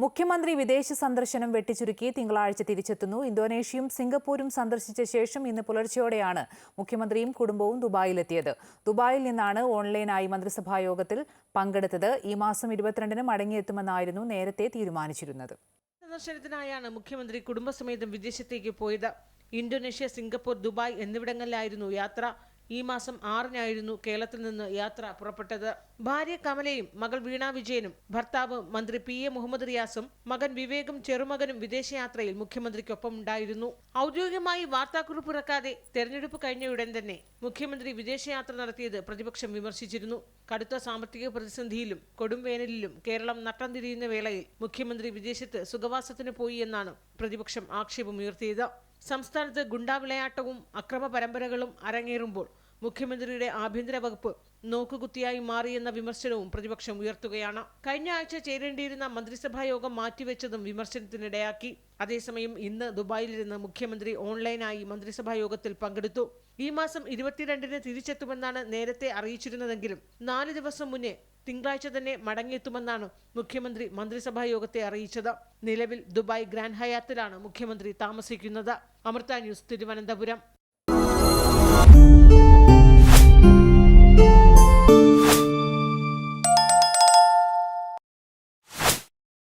മുഖ്യമന്ത്രി വിദേശ സന്ദർശനം വെട്ടിച്ചുരുക്കി തിങ്കളാഴ്ച തിരിച്ചെത്തുന്നു. ഇന്തോനേഷ്യയും സിംഗപ്പൂരും സന്ദർശിച്ച ശേഷം ഇന്ന് പുലർച്ചെയോടെയാണ് മുഖ്യമന്ത്രിയും കുടുംബവും ദുബായിലെത്തിയത്. ദുബായിൽ നിന്നാണ് ഓൺലൈനായി മന്ത്രിസഭാ യോഗത്തിൽ പങ്കെടുത്തത്. ഈ മാസം ഇരുപത്തിരണ്ടിന് മടങ്ങിയെത്തുമെന്നായിരുന്നു നേരത്തെ തീരുമാനിച്ചിരുന്നത്. സന്ദർശനത്തിനായാണ് മുഖ്യമന്ത്രി കുടുംബസമേതം വിദേശത്തേക്ക് പോയത്. ഇന്തോനേഷ്യ സിംഗപ്പൂർ ദുബായ് എന്നിവിടങ്ങളിലായിരുന്നു യാത്ര. ഈ മാസം ആറിനായിരുന്നു കേരളത്തിൽ നിന്ന് യാത്ര പുറപ്പെട്ടത്. ഭാര്യ കമലയും മകൾ വീണ വിജയനും ഭർത്താവ് മന്ത്രി പി എ മുഹമ്മദ് റിയാസും മകൻ വിവേകും ചെറുമകനും വിദേശയാത്രയിൽ മുഖ്യമന്ത്രിക്കൊപ്പം ഉണ്ടായിരുന്നു. ഔദ്യോഗികമായി വാർത്താക്കുറിപ്പ് ഇറക്കാതെ തെരഞ്ഞെടുപ്പ് കഴിഞ്ഞ ഉടൻ തന്നെ മുഖ്യമന്ത്രി വിദേശയാത്ര നടത്തിയത് പ്രതിപക്ഷം വിമർശിച്ചിരുന്നു. കടുത്ത സാമ്പത്തിക പ്രതിസന്ധിയിലും കൊടുംവേനലിലും കേരളം നട്ടം തിരിയുന്ന വേളയിൽ മുഖ്യമന്ത്രി വിദേശത്ത് സുഖവാസത്തിന് പോയി എന്നാണ് പ്രതിപക്ഷം ആക്ഷേപമുയർത്തിയത്. സംസ്ഥാനത്ത് ഗുണ്ടാവിളയാട്ടവും അക്രമ പരമ്പരകളും അരങ്ങേറുമ്പോൾ മുഖ്യമന്ത്രിയുടെ ആഭ്യന്തര വകുപ്പ് നോക്കുകുത്തിയായി മാറിയെന്ന വിമർശനവും പ്രതിപക്ഷം ഉയർത്തുകയാണ്. കഴിഞ്ഞ ആഴ്ച ചേരേണ്ടിയിരുന്ന മന്ത്രിസഭാ യോഗം മാറ്റിവെച്ചതും വിമർശനത്തിനിടയാക്കി. അതേസമയം ഇന്ന് ദുബായിലിരുന്ന് മുഖ്യമന്ത്രി ഓൺലൈനായി മന്ത്രിസഭാ യോഗത്തിൽ പങ്കെടുത്തു. ഈ മാസം ഇരുപത്തിരണ്ടിന് തിരിച്ചെത്തുമെന്നാണ് നേരത്തെ അറിയിച്ചിരുന്നതെങ്കിലും നാല് ദിവസം മുന്നേ തിങ്കളാഴ്ച തന്നെ മടങ്ങിയെത്തുമെന്നാണ് മുഖ്യമന്ത്രി മന്ത്രിസഭാ യോഗത്തെ അറിയിച്ചത്. നിലവിൽ ദുബായ് ഗ്രാൻഡ് ഹയാത്തിലാണ് മുഖ്യമന്ത്രി താമസിക്കുന്നത്. അമൃത ന്യൂസ് തിരുവനന്തപുരം.